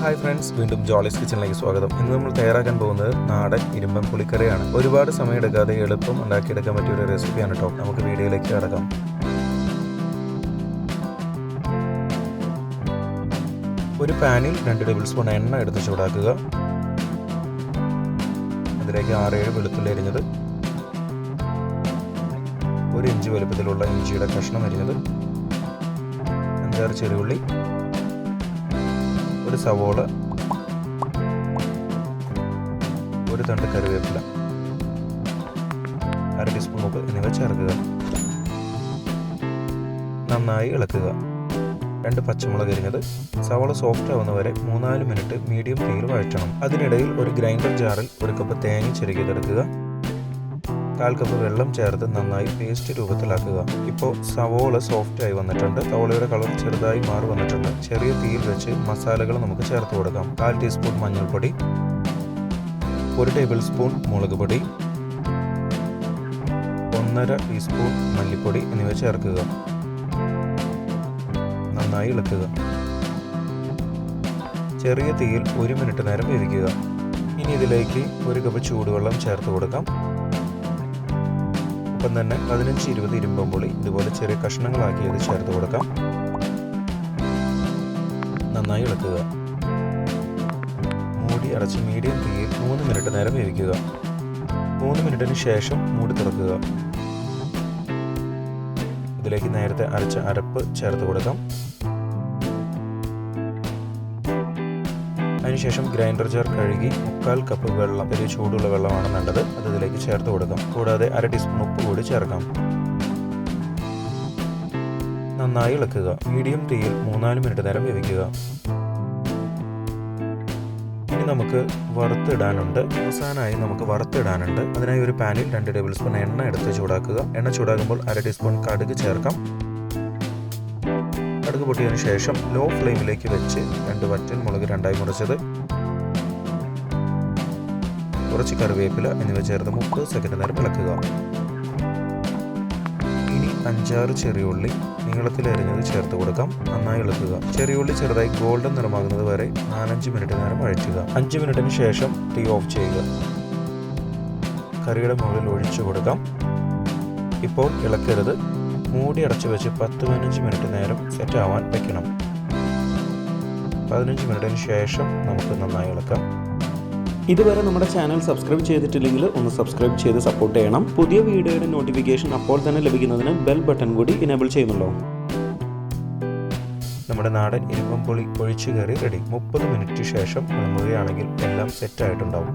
Hi friends വീണ്ടും ജോളിസ് കിച്ചണിലേക്ക് സ്വാഗതം. ഇന്ന് നമ്മൾ തയ്യാറാക്കാൻ പോകുന്നത് നാടൻ ഇരുമ്പൻ പുളിക്കറിയാണ്. ഒരുപാട് സമയം എടുക്കാതെ എളുപ്പം ഉണ്ടാക്കിയെടുക്കാൻ പറ്റിയ ഒരു റെസിപ്പിയാണ് കേട്ടോ നമുക്ക് വീഡിയോയിലേക്ക് കിടക്കാം. ഒരു പാനിൽ രണ്ട് ടേബിൾ സ്പൂൺ എണ്ണ എടുത്ത് ചൂടാക്കുക. അതിലേക്ക് ആറേഴ് വെളുത്തുള്ളി അരിഞ്ഞത്. ഒരു ഇഞ്ച് വലുപ്പത്തിലുള്ള ഇഞ്ചിയുടെ കഷ്ണം അരിഞ്ഞത്. അഞ്ചാറ് ചെറുള്ളി ഒരു സവോള ഒരു തണ്ട് കറിവേപ്പില അര ടീസ്പൂൺ ഉപ്പ് എന്നിവ ചേർക്കുക. നന്നായി ഇളക്കുക. രണ്ട് പച്ചമുളക് എരിഞ്ഞത് സവോള സോഫ്റ്റ് ആവുന്ന വരെ മൂന്നാൽ മിനിറ്റ് മീഡിയം തീയിൽ വഴറ്റണം. അതിനിടയിൽ ഒരു ഗ്രൈൻഡർ ജാറിൽ ഒരു കപ്പ് തേങ്ങ ചെറുകിയതെടുക്കുക കാൽ കപ്പ് വെള്ളം ചേർത്ത് നന്നായി പേസ്റ്റ് രൂപത്തിലാക്കുക. ഇപ്പോൾ സവോള സോഫ്റ്റ് ആയി വന്നിട്ടുണ്ട്. സവോളയുടെ കളർ ചെറുതായി മാറി വന്നിട്ടുണ്ട്. ചെറിയ തീയിൽ വെച്ച് മസാലകൾ നമുക്ക് ചേർത്ത് കൊടുക്കാം. കാൽ ടീസ്പൂൺ മഞ്ഞൾപ്പൊടി ഒരു ടേബിൾ സ്പൂൺ മുളക് പൊടി ഒന്നര ടീസ്പൂൺ മല്ലിപ്പൊടി എന്നിവ ചേർക്കുക. നന്നായി ഇളക്കുക. ചെറിയ തീയിൽ ഒരു മിനിറ്റ് നേരം വേവിക്കുക. ഇനി ഇതിലേക്ക് ഒരു കപ്പ് ചൂടുവെള്ളം ചേർത്ത് കൊടുക്കാം. ഒപ്പം തന്നെ പതിനഞ്ച് ഇരുപത് ഇരുമ്പം പുളി. ഇതുപോലെ ചെറിയ കഷ്ണങ്ങളാക്കി അത് ചേർത്ത് കൊടുക്കാം. നന്നായി ഇളക്കുക. മൂടി അടച്ച് മീഡിയം തീയിൽ മൂന്ന് മിനിറ്റ് നേരം വേവിക്കുക. മൂന്ന് മിനിറ്റിന് ശേഷം മൂടി തുറക്കുക. ഇതിലേക്ക് നേരത്തെ അരച്ച അരപ്പ് ചേർത്ത് കൊടുക്കാം. അതിനുശേഷം ഗ്രൈൻഡർ ജാർ കഴുകി മുക്കാൽ കപ്പ് വെള്ളം ഒരു ചൂടുള്ള വെള്ളമാണ് നല്ലത്. അത് ഇതിലേക്ക് ചേർത്ത് കൊടുക്കാം. കൂടാതെ അര ടീസ്പൂൺ ഉപ്പ് കൂടി ചേർക്കാം. നന്നായി ഇളക്കുക. മീഡിയം തീയിൽ മൂന്നാൽ മിനിറ്റ് നേരം വേവിക്കുക. ഇനി നമുക്ക് വറുത്തിടാനുണ്ട്. അവസാനമായി നമുക്ക് വറുത്തിടാനുണ്ട്. അതിനായി ഒരു പാനിൽ രണ്ട് ടേബിൾ സ്പൂൺ എണ്ണ എടുത്ത് ചൂടാക്കുക. എണ്ണ ചൂടാകുമ്പോൾ അര ടീസ്പൂൺ കടുക് ചേർക്കാം. കടുക് പൊട്ടിയതിനു ശേഷം ലോ ഫ്ലെയിമിലേക്ക് വെച്ച് രണ്ട് വറ്റൽ മുളക് രണ്ടായി മുറിച്ചത്. കുറച്ച് കറിവേപ്പില എന്നിവ ചേർത്ത് മുപ്പത് സെക്കൻഡ് നേരം ഇളക്കുക ഇനി അഞ്ചാറ് ചെറിയുള്ളി നീളത്തിൽ അരിഞ്ഞത് ചേർത്ത് കൊടുക്കാം. നന്നായി ഇളക്കുക. ചെറിയുള്ളി ചെറുതായി ഗോൾഡൻ നിറമാകുന്നത് വരെ നാലഞ്ച് മിനിറ്റ് നേരം വഴറ്റുക. അഞ്ച് മിനിറ്റിന് ശേഷം തീ ഓഫ് ചെയ്യുക. കറിയുടെ മുകളിൽ ഒഴിച്ചു കൊടുക്കാം. ഇപ്പോൾ ഇളക്കരുത്. മൂടി അടച്ചു വെച്ച് പത്ത് പതിനഞ്ച് മിനിറ്റ് നേരം സെറ്റ് ആവാൻ വെക്കണം. പതിനഞ്ച് മിനിറ്റിന് ശേഷം നമുക്ക് നന്നായി ഇളക്കാം. ഇതുവരെ നമ്മുടെ ചാനൽ സബ്സ്ക്രൈബ് ചെയ്തിട്ടില്ലെങ്കിൽ ഒന്ന് സബ്സ്ക്രൈബ് ചെയ്ത് സപ്പോർട്ട് ചെയ്യണം. പുതിയ വീഡിയോയുടെ നോട്ടിഫിക്കേഷൻ അപ്പോൾ തന്നെ ലഭിക്കുന്നതിന് ബെൽ ബട്ടൺ കൂടി ഇനേബിൾ ചെയ്യുന്നുള്ളൂ നമ്മുടെ നാടൻ ഇരുമ്പം പൊളി ഒഴിച്ചു കയറി റെഡി മുപ്പത് മിനിറ്റ് ശേഷം വിളമ്പുകയാണെങ്കിൽ എല്ലാം സെറ്റ് ആയിട്ടുണ്ടാവും.